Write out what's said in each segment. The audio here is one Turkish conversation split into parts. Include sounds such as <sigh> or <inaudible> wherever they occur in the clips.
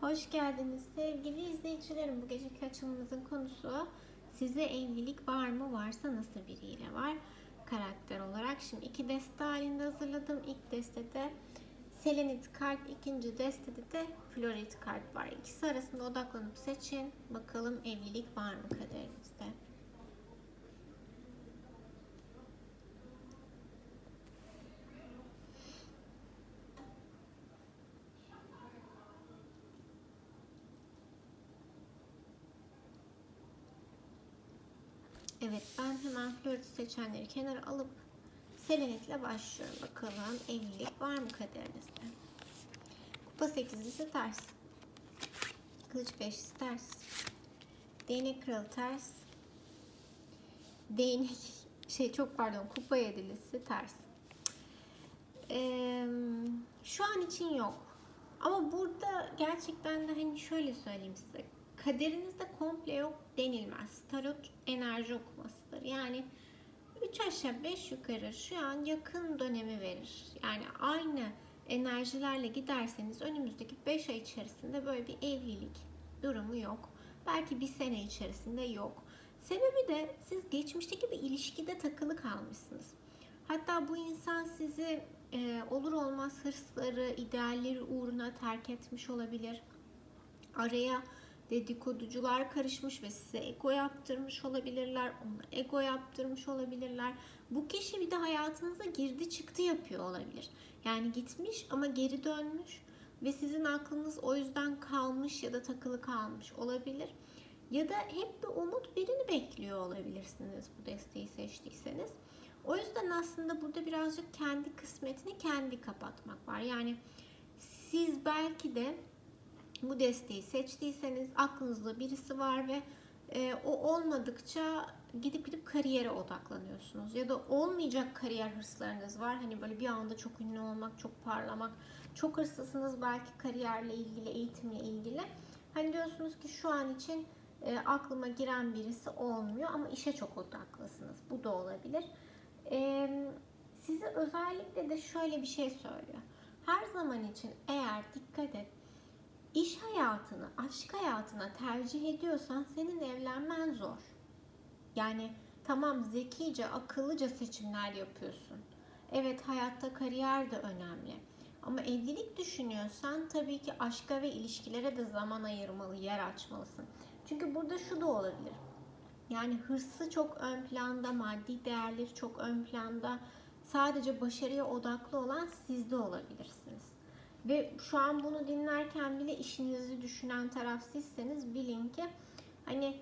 Hoş geldiniz sevgili izleyicilerim. Bu geceki açılımımızın konusu size evlilik var mı varsa nasıl biriyle var karakter olarak. Şimdi iki deste halinde hazırladım. İlk destede selenit kalp, ikinci destede de florit kalp var. İkisi arasında odaklanıp seçin. Bakalım evlilik var mı kaderinizde. Evet ben hemen flört seçenleri kenara alıp selenitle başlıyorum. Bakalım evlilik var mı kaderinizde? Kupa sekizlisi ters. Kılıç beşlisi ters. Değnek kralı ters. Değnek şey çok pardon kupa yedilisi ters. Ee, şu an için yok. Ama burada gerçekten de hani şöyle söyleyeyim size. Kaderinizde komple yok denilmez. Tarot enerji okumasıdır. Yani 3 aşağı 5 yukarı şu an yakın dönemi verir. Yani aynı enerjilerle giderseniz önümüzdeki 5 ay içerisinde böyle bir evlilik durumu yok. Belki bir sene içerisinde yok. Sebebi de siz geçmişteki bir ilişkide takılı kalmışsınız. Hatta bu insan sizi e, olur olmaz hırsları, idealleri uğruna terk etmiş olabilir. Araya dedikoducular karışmış ve size ego yaptırmış olabilirler. Ona ego yaptırmış olabilirler. Bu kişi bir de hayatınıza girdi çıktı yapıyor olabilir. Yani gitmiş ama geri dönmüş ve sizin aklınız o yüzden kalmış ya da takılı kalmış olabilir. Ya da hep bir umut birini bekliyor olabilirsiniz bu desteği seçtiyseniz. O yüzden aslında burada birazcık kendi kısmetini kendi kapatmak var. Yani siz belki de bu desteği seçtiyseniz aklınızda birisi var ve e, o olmadıkça gidip gidip kariyere odaklanıyorsunuz. Ya da olmayacak kariyer hırslarınız var. Hani böyle bir anda çok ünlü olmak, çok parlamak. Çok hırslısınız belki kariyerle ilgili, eğitimle ilgili. Hani diyorsunuz ki şu an için e, aklıma giren birisi olmuyor ama işe çok odaklısınız. Bu da olabilir. E, size özellikle de şöyle bir şey söylüyor. Her zaman için eğer dikkat et İş hayatını, aşk hayatına tercih ediyorsan senin evlenmen zor. Yani tamam zekice, akıllıca seçimler yapıyorsun. Evet hayatta kariyer de önemli. Ama evlilik düşünüyorsan tabii ki aşka ve ilişkilere de zaman ayırmalı, yer açmalısın. Çünkü burada şu da olabilir. Yani hırsı çok ön planda, maddi değerleri çok ön planda. Sadece başarıya odaklı olan sizde olabilirsiniz. Ve şu an bunu dinlerken bile işinizi düşünen taraf sizseniz bilin ki hani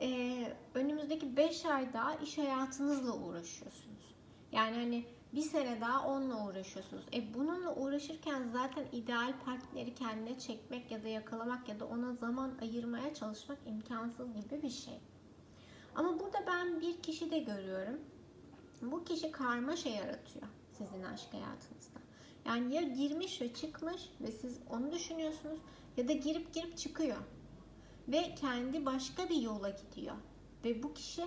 e, önümüzdeki 5 ay daha iş hayatınızla uğraşıyorsunuz. Yani hani bir sene daha onunla uğraşıyorsunuz. E bununla uğraşırken zaten ideal partneri kendine çekmek ya da yakalamak ya da ona zaman ayırmaya çalışmak imkansız gibi bir şey. Ama burada ben bir kişi de görüyorum. Bu kişi karmaşa yaratıyor sizin aşk hayatınızda. Yani ya girmiş ve çıkmış ve siz onu düşünüyorsunuz ya da girip girip çıkıyor. Ve kendi başka bir yola gidiyor. Ve bu kişi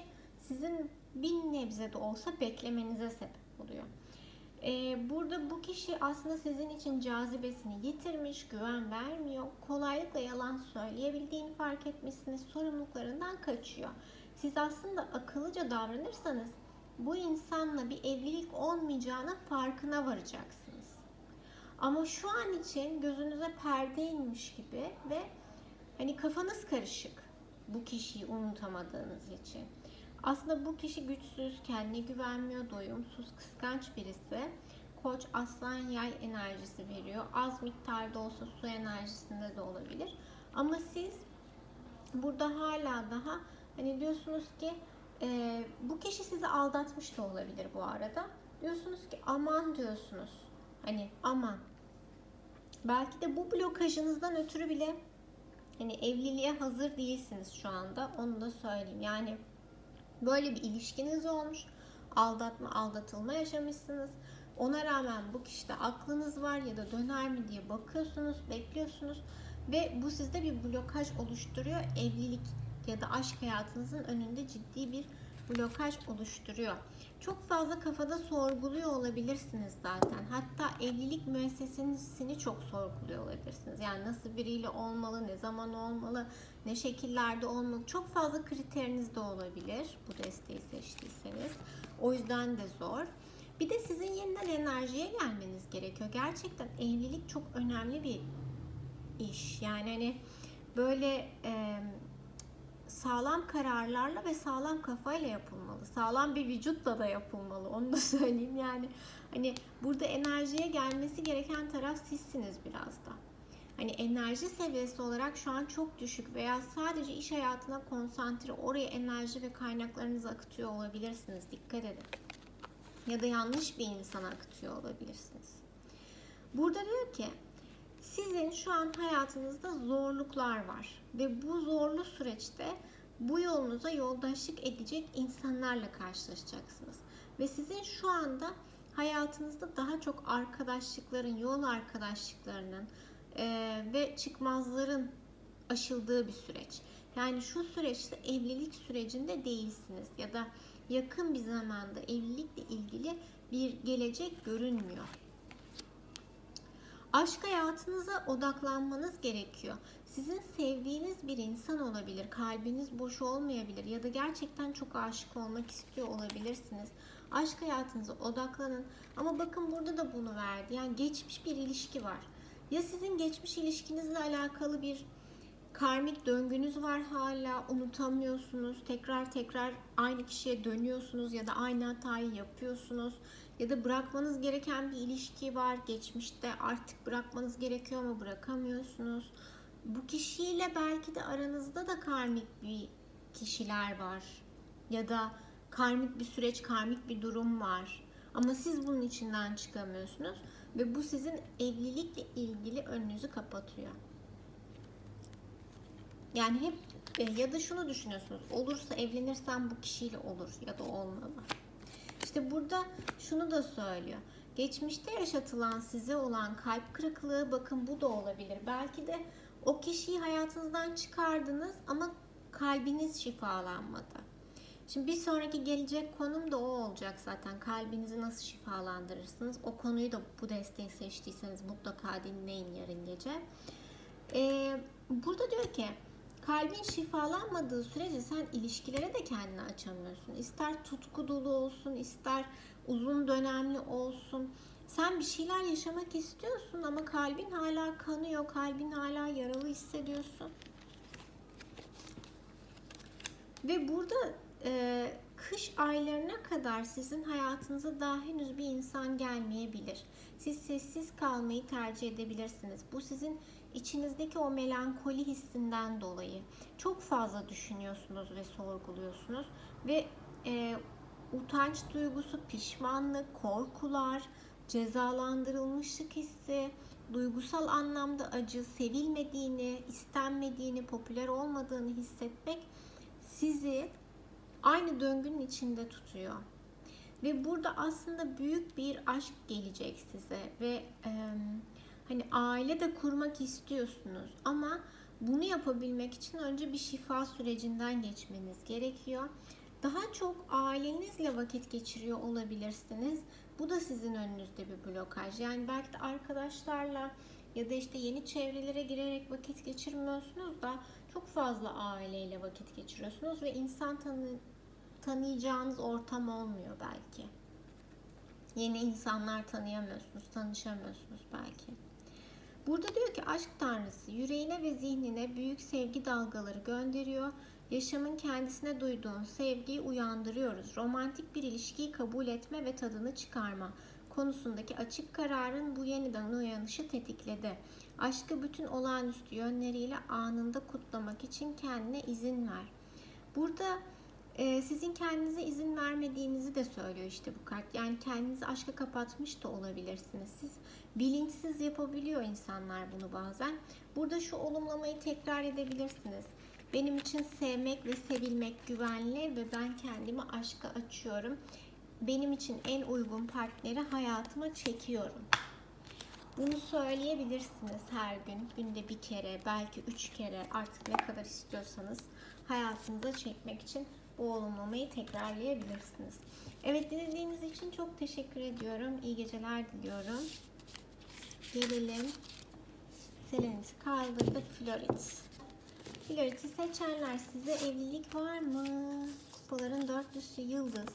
sizin bir nebze de olsa beklemenize sebep oluyor. Ee, burada bu kişi aslında sizin için cazibesini yitirmiş, güven vermiyor. Kolaylıkla yalan söyleyebildiğini fark etmişsiniz. Sorumluluklarından kaçıyor. Siz aslında akıllıca davranırsanız bu insanla bir evlilik olmayacağına farkına varacaksınız. Ama şu an için gözünüze perde inmiş gibi ve hani kafanız karışık bu kişiyi unutamadığınız için. Aslında bu kişi güçsüz, kendine güvenmiyor, doyumsuz, kıskanç birisi. Koç, aslan, yay enerjisi veriyor. Az miktarda olsa su enerjisinde de olabilir. Ama siz burada hala daha hani diyorsunuz ki e, bu kişi sizi aldatmış da olabilir bu arada. Diyorsunuz ki aman diyorsunuz. Hani aman. Belki de bu blokajınızdan ötürü bile hani evliliğe hazır değilsiniz şu anda. Onu da söyleyeyim. Yani böyle bir ilişkiniz olmuş. Aldatma, aldatılma yaşamışsınız. Ona rağmen bu kişide aklınız var ya da döner mi diye bakıyorsunuz, bekliyorsunuz ve bu sizde bir blokaj oluşturuyor. Evlilik ya da aşk hayatınızın önünde ciddi bir blokaj oluşturuyor. Çok fazla kafada sorguluyor olabilirsiniz zaten. Hatta evlilik müessesesini çok sorguluyor olabilirsiniz. Yani nasıl biriyle olmalı, ne zaman olmalı, ne şekillerde olmalı. Çok fazla kriteriniz de olabilir bu desteği seçtiyseniz. O yüzden de zor. Bir de sizin yeniden enerjiye gelmeniz gerekiyor. Gerçekten evlilik çok önemli bir iş. Yani hani böyle e, sağlam kararlarla ve sağlam kafayla yapılmalı. Sağlam bir vücutla da yapılmalı. Onu da <laughs> söyleyeyim. Yani hani burada enerjiye gelmesi gereken taraf sizsiniz biraz da. Hani enerji seviyesi olarak şu an çok düşük veya sadece iş hayatına konsantre, oraya enerji ve kaynaklarınızı akıtıyor olabilirsiniz. Dikkat edin. Ya da yanlış bir insana akıtıyor olabilirsiniz. Burada diyor ki sizin şu an hayatınızda zorluklar var ve bu zorlu süreçte bu yolunuza yoldaşlık edecek insanlarla karşılaşacaksınız. Ve sizin şu anda hayatınızda daha çok arkadaşlıkların, yol arkadaşlıklarının eee, ve çıkmazların aşıldığı bir süreç. Yani şu süreçte evlilik sürecinde değilsiniz ya da yakın bir zamanda evlilikle ilgili bir gelecek görünmüyor. Aşk hayatınıza odaklanmanız gerekiyor. Sizin sevdiğiniz bir insan olabilir, kalbiniz boş olmayabilir ya da gerçekten çok aşık olmak istiyor olabilirsiniz. Aşk hayatınıza odaklanın ama bakın burada da bunu verdi. Yani geçmiş bir ilişki var. Ya sizin geçmiş ilişkinizle alakalı bir karmik döngünüz var hala unutamıyorsunuz. Tekrar tekrar aynı kişiye dönüyorsunuz ya da aynı hatayı yapıyorsunuz. Ya da bırakmanız gereken bir ilişki var geçmişte artık bırakmanız gerekiyor ama bırakamıyorsunuz. Bu kişiyle belki de aranızda da karmik bir kişiler var. Ya da karmik bir süreç, karmik bir durum var. Ama siz bunun içinden çıkamıyorsunuz ve bu sizin evlilikle ilgili önünüzü kapatıyor. Yani hep e, ya da şunu düşünüyorsunuz. Olursa evlenirsem bu kişiyle olur ya da olmalı. İşte burada şunu da söylüyor. Geçmişte yaşatılan size olan kalp kırıklığı bakın bu da olabilir. Belki de o kişiyi hayatınızdan çıkardınız ama kalbiniz şifalanmadı. Şimdi bir sonraki gelecek konum da o olacak zaten. Kalbinizi nasıl şifalandırırsınız? O konuyu da bu desteği seçtiyseniz mutlaka dinleyin yarın gece. Ee, burada diyor ki kalbin şifalanmadığı sürece sen ilişkilere de kendini açamıyorsun. İster tutku dolu olsun, ister uzun dönemli olsun. Sen bir şeyler yaşamak istiyorsun ama kalbin hala kanıyor, kalbin hala yaralı hissediyorsun. Ve burada e, kış aylarına kadar sizin hayatınıza daha henüz bir insan gelmeyebilir. Siz sessiz kalmayı tercih edebilirsiniz. Bu sizin içinizdeki o melankoli hissinden dolayı çok fazla düşünüyorsunuz ve sorguluyorsunuz ve e, utanç duygusu, pişmanlık, korkular, cezalandırılmışlık hissi, duygusal anlamda acı, sevilmediğini, istenmediğini, popüler olmadığını hissetmek sizi aynı döngünün içinde tutuyor. Ve burada aslında büyük bir aşk gelecek size ve e, hani aile de kurmak istiyorsunuz ama bunu yapabilmek için önce bir şifa sürecinden geçmeniz gerekiyor. Daha çok ailenizle vakit geçiriyor olabilirsiniz. Bu da sizin önünüzde bir blokaj. Yani belki de arkadaşlarla ya da işte yeni çevrelere girerek vakit geçirmiyorsunuz da çok fazla aileyle vakit geçiriyorsunuz ve insan tanı tanıyacağınız ortam olmuyor belki. Yeni insanlar tanıyamıyorsunuz, tanışamıyorsunuz belki. Burada diyor ki aşk tanrısı yüreğine ve zihnine büyük sevgi dalgaları gönderiyor. Yaşamın kendisine duyduğun sevgiyi uyandırıyoruz. Romantik bir ilişkiyi kabul etme ve tadını çıkarma konusundaki açık kararın bu yeniden uyanışı tetikledi. Aşkı bütün olağanüstü yönleriyle anında kutlamak için kendine izin ver. Burada e, sizin kendinize izin vermediğinizi de söylüyor işte bu kart. Yani kendinizi aşka kapatmış da olabilirsiniz. Siz bilinçsiz yapabiliyor insanlar bunu bazen. Burada şu olumlamayı tekrar edebilirsiniz. Benim için sevmek ve sevilmek güvenli ve ben kendimi aşka açıyorum. Benim için en uygun partneri hayatıma çekiyorum. Bunu söyleyebilirsiniz her gün, günde bir kere, belki üç kere artık ne kadar istiyorsanız hayatınıza çekmek için bu olumlamayı tekrarlayabilirsiniz. Evet dinlediğiniz için çok teşekkür ediyorum. İyi geceler diliyorum. Gelelim. Selenit'i kaldırdık. Florit. Florit'i seçenler size evlilik var mı? Kupaların dörtlüsü yıldız.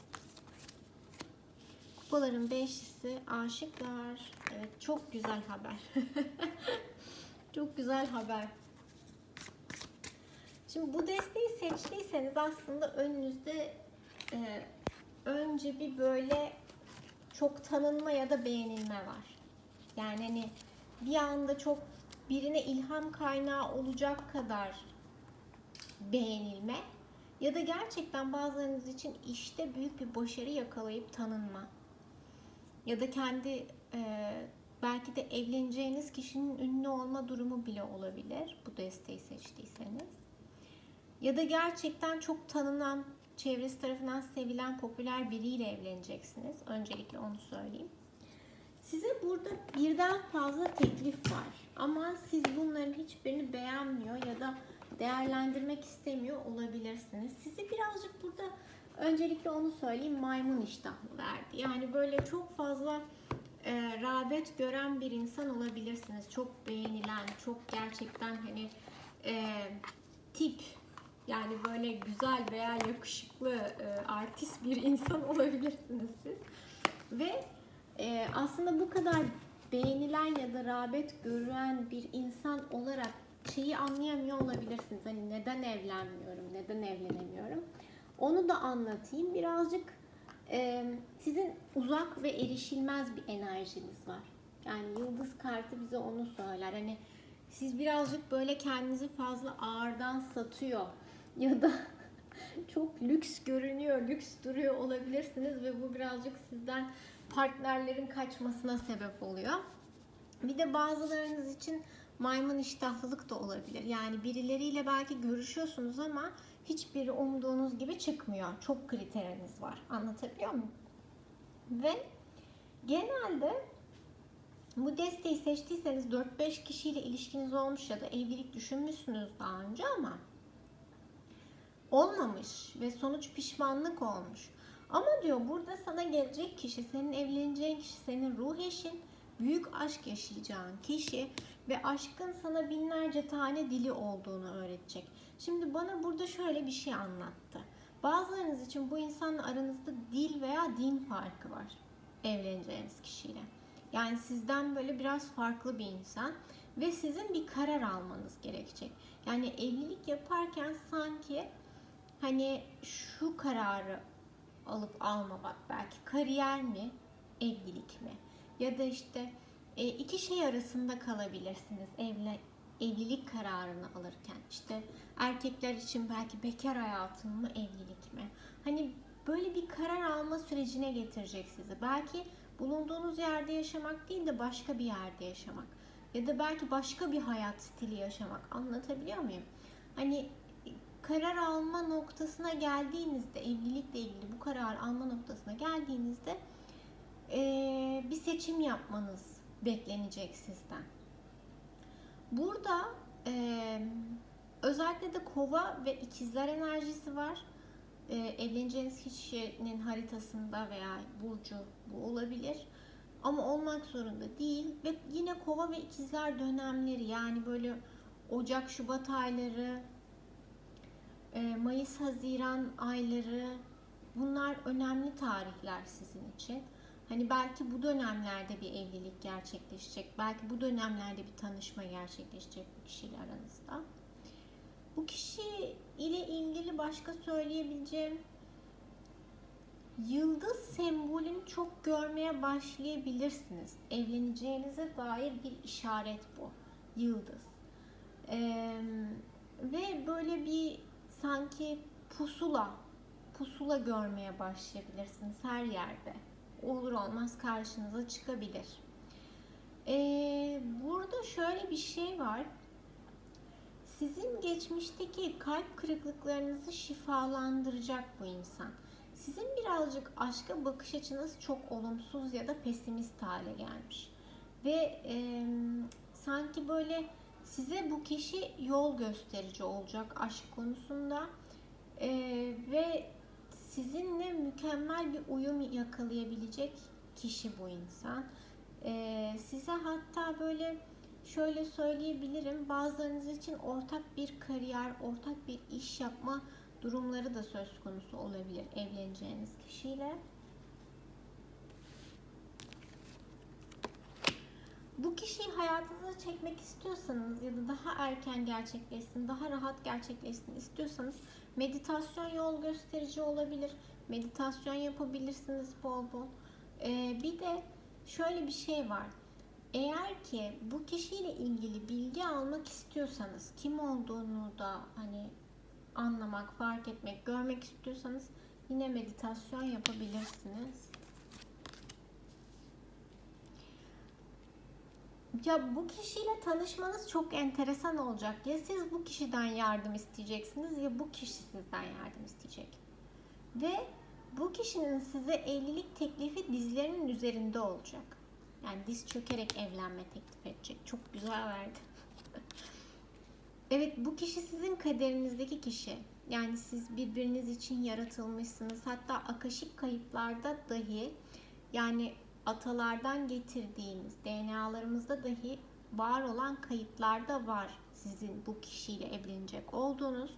Kupaların beşlisi aşıklar. Evet çok güzel haber. <laughs> çok güzel haber. Şimdi bu desteği seçtiyseniz aslında önünüzde e, önce bir böyle çok tanınma ya da beğenilme var. Yani hani bir anda çok birine ilham kaynağı olacak kadar beğenilme ya da gerçekten bazılarınız için işte büyük bir başarı yakalayıp tanınma ya da kendi e, belki de evleneceğiniz kişinin ünlü olma durumu bile olabilir bu desteği seçtiyseniz. Ya da gerçekten çok tanınan, çevresi tarafından sevilen, popüler biriyle evleneceksiniz. Öncelikle onu söyleyeyim. Size burada birden fazla teklif var. Ama siz bunların hiçbirini beğenmiyor ya da değerlendirmek istemiyor olabilirsiniz. Sizi birazcık burada öncelikle onu söyleyeyim maymun iştahlı verdi. Yani böyle çok fazla e, rağbet gören bir insan olabilirsiniz. Çok beğenilen, çok gerçekten hani e, tip yani böyle güzel veya yakışıklı e, artist bir insan <laughs> olabilirsiniz siz. Ve e, aslında bu kadar beğenilen ya da rağbet gören bir insan olarak şeyi anlayamıyor olabilirsiniz. Hani neden evlenmiyorum, neden evlenemiyorum. Onu da anlatayım. Birazcık e, sizin uzak ve erişilmez bir enerjiniz var. Yani yıldız kartı bize onu söyler. Hani siz birazcık böyle kendinizi fazla ağırdan satıyor ya da <laughs> çok lüks görünüyor, lüks duruyor olabilirsiniz ve bu birazcık sizden partnerlerin kaçmasına sebep oluyor. Bir de bazılarınız için maymun iştahlılık da olabilir. Yani birileriyle belki görüşüyorsunuz ama hiçbiri umduğunuz gibi çıkmıyor. Çok kriteriniz var. Anlatabiliyor muyum? Ve genelde bu desteği seçtiyseniz 4-5 kişiyle ilişkiniz olmuş ya da evlilik düşünmüşsünüz daha önce ama olmamış ve sonuç pişmanlık olmuş. Ama diyor burada sana gelecek kişi, senin evleneceğin kişi, senin ruh eşin, büyük aşk yaşayacağın kişi ve aşkın sana binlerce tane dili olduğunu öğretecek. Şimdi bana burada şöyle bir şey anlattı. Bazılarınız için bu insanla aranızda dil veya din farkı var evleneceğiniz kişiyle. Yani sizden böyle biraz farklı bir insan ve sizin bir karar almanız gerekecek. Yani evlilik yaparken sanki hani şu kararı alıp almamak belki kariyer mi, evlilik mi? Ya da işte e, iki şey arasında kalabilirsiniz evle, evlilik kararını alırken. İşte erkekler için belki bekar hayatım mı, evlilik mi? Hani böyle bir karar alma sürecine getirecek sizi. Belki bulunduğunuz yerde yaşamak değil de başka bir yerde yaşamak. Ya da belki başka bir hayat stili yaşamak. Anlatabiliyor muyum? Hani karar alma noktasına geldiğinizde, evlilikle ilgili bu karar alma noktasına geldiğinizde ee, bir seçim yapmanız beklenecek sizden. Burada e, özellikle de kova ve ikizler enerjisi var. E, evleneceğiniz kişinin haritasında veya burcu bu olabilir. Ama olmak zorunda değil. Ve yine kova ve ikizler dönemleri yani böyle Ocak, Şubat ayları, e, Mayıs, Haziran ayları bunlar önemli tarihler sizin için. Hani belki bu dönemlerde bir evlilik gerçekleşecek. Belki bu dönemlerde bir tanışma gerçekleşecek bu kişiyle aranızda. Bu kişi ile ilgili başka söyleyebileceğim yıldız sembolünü çok görmeye başlayabilirsiniz. Evleneceğinize dair bir işaret bu. Yıldız. Ee, ve böyle bir sanki pusula pusula görmeye başlayabilirsiniz her yerde. Olur olmaz karşınıza çıkabilir. Ee, burada şöyle bir şey var. Sizin geçmişteki kalp kırıklıklarınızı şifalandıracak bu insan. Sizin birazcık aşka bakış açınız çok olumsuz ya da pesimist hale gelmiş. Ve e, sanki böyle size bu kişi yol gösterici olacak aşk konusunda Ee, ve sizinle mükemmel bir uyum yakalayabilecek kişi bu insan. Ee, size hatta böyle şöyle söyleyebilirim. Bazılarınız için ortak bir kariyer, ortak bir iş yapma durumları da söz konusu olabilir evleneceğiniz kişiyle. Bu kişiyi hayatınıza çekmek istiyorsanız ya da daha erken gerçekleşsin, daha rahat gerçekleşsin istiyorsanız meditasyon yol gösterici olabilir. Meditasyon yapabilirsiniz bol bol. Ee, bir de şöyle bir şey var. Eğer ki bu kişiyle ilgili bilgi almak istiyorsanız, kim olduğunu da hani anlamak, fark etmek, görmek istiyorsanız yine meditasyon yapabilirsiniz. Ya bu kişiyle tanışmanız çok enteresan olacak. Ya siz bu kişiden yardım isteyeceksiniz ya bu kişi sizden yardım isteyecek. Ve bu kişinin size evlilik teklifi dizlerinin üzerinde olacak. Yani diz çökerek evlenme teklif edecek. Çok güzel verdi. <laughs> evet bu kişi sizin kaderinizdeki kişi. Yani siz birbiriniz için yaratılmışsınız. Hatta akaşik kayıtlarda dahi yani atalardan getirdiğiniz DNA'larımızda dahi var olan kayıtlarda var sizin bu kişiyle evlenecek olduğunuz.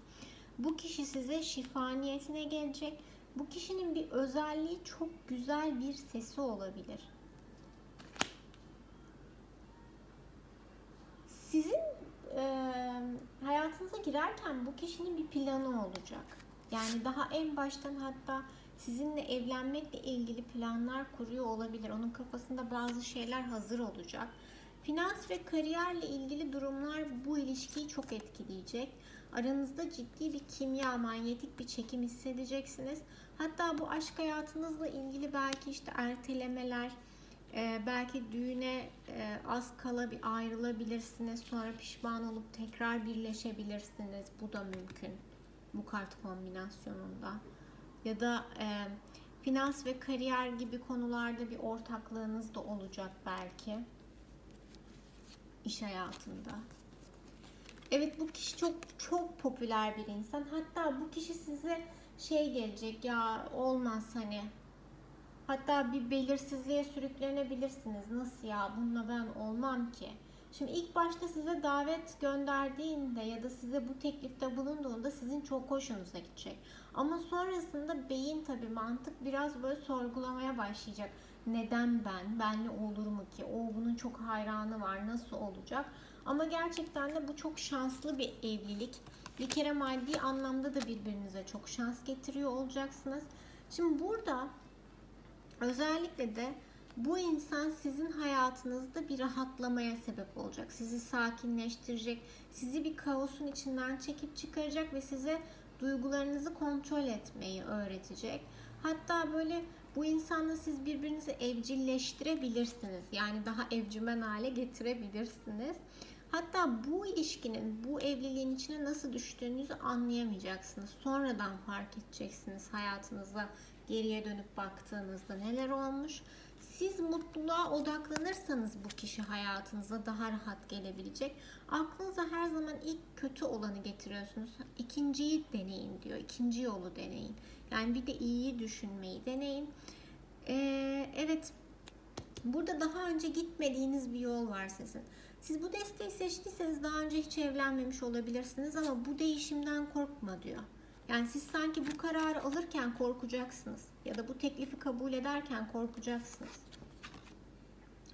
Bu kişi size şifa niyetine gelecek. Bu kişinin bir özelliği çok güzel bir sesi olabilir. Sizin e, hayatınıza girerken bu kişinin bir planı olacak. Yani daha en baştan hatta sizinle evlenmekle ilgili planlar kuruyor olabilir. Onun kafasında bazı şeyler hazır olacak. Finans ve kariyerle ilgili durumlar bu ilişkiyi çok etkileyecek. Aranızda ciddi bir kimya, manyetik bir çekim hissedeceksiniz. Hatta bu aşk hayatınızla ilgili belki işte ertelemeler, e, belki düğüne e, az kala bir ayrılabilirsiniz. Sonra pişman olup tekrar birleşebilirsiniz. Bu da mümkün bu kart kombinasyonunda ya da e, finans ve kariyer gibi konularda bir ortaklığınız da olacak belki iş hayatında. Evet bu kişi çok çok popüler bir insan. Hatta bu kişi size şey gelecek ya olmaz hani. Hatta bir belirsizliğe sürüklenebilirsiniz. Nasıl ya bununla ben olmam ki. Şimdi ilk başta size davet gönderdiğinde ya da size bu teklifte bulunduğunda sizin çok hoşunuza gidecek. Ama sonrasında beyin tabii mantık biraz böyle sorgulamaya başlayacak. Neden ben? Benle olur mu ki? O bunun çok hayranı var. Nasıl olacak? Ama gerçekten de bu çok şanslı bir evlilik. Bir kere maddi anlamda da birbirinize çok şans getiriyor olacaksınız. Şimdi burada özellikle de bu insan sizin hayatınızda bir rahatlamaya sebep olacak. Sizi sakinleştirecek, sizi bir kaosun içinden çekip çıkaracak ve size duygularınızı kontrol etmeyi öğretecek. Hatta böyle bu insanla siz birbirinizi evcilleştirebilirsiniz. Yani daha evcimen hale getirebilirsiniz. Hatta bu ilişkinin, bu evliliğin içine nasıl düştüğünüzü anlayamayacaksınız. Sonradan fark edeceksiniz hayatınıza geriye dönüp baktığınızda neler olmuş. Siz mutluluğa odaklanırsanız bu kişi hayatınıza daha rahat gelebilecek. Aklınıza her zaman ilk kötü olanı getiriyorsunuz. İkinciyi deneyin diyor. İkinci yolu deneyin. Yani bir de iyiyi düşünmeyi deneyin. Ee, evet burada daha önce gitmediğiniz bir yol var sizin. Siz bu desteği seçtiyseniz daha önce hiç evlenmemiş olabilirsiniz ama bu değişimden korkma diyor. Yani siz sanki bu kararı alırken korkacaksınız ya da bu teklifi kabul ederken korkacaksınız.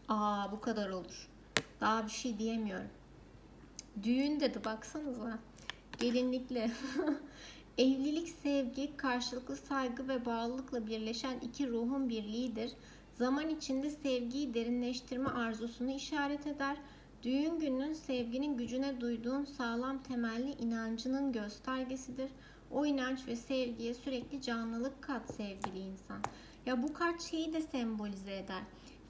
Aa bu kadar olur. Daha bir şey diyemiyorum. Düğün dedi baksanıza. Gelinlikle. <laughs> Evlilik sevgi, karşılıklı saygı ve bağlılıkla birleşen iki ruhun birliğidir. Zaman içinde sevgiyi derinleştirme arzusunu işaret eder. Düğün gününün sevginin gücüne duyduğun sağlam temelli inancının göstergesidir. O inanç ve sevgiye sürekli canlılık kat sevgili insan. Ya bu kart şeyi de sembolize eder.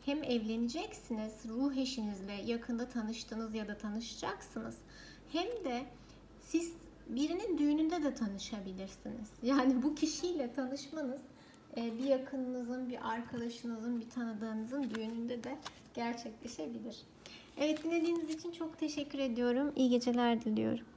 Hem evleneceksiniz, ruh eşinizle yakında tanıştınız ya da tanışacaksınız. Hem de siz birinin düğününde de tanışabilirsiniz. <laughs> Yani bu kişiyle tanışmanız e, bir yakınınızın, bir arkadaşınızın, bir tanıdığınızın düğününde de gerçekleşebilir. Evet dinlediğiniz için çok teşekkür ediyorum. İyi geceler diliyorum.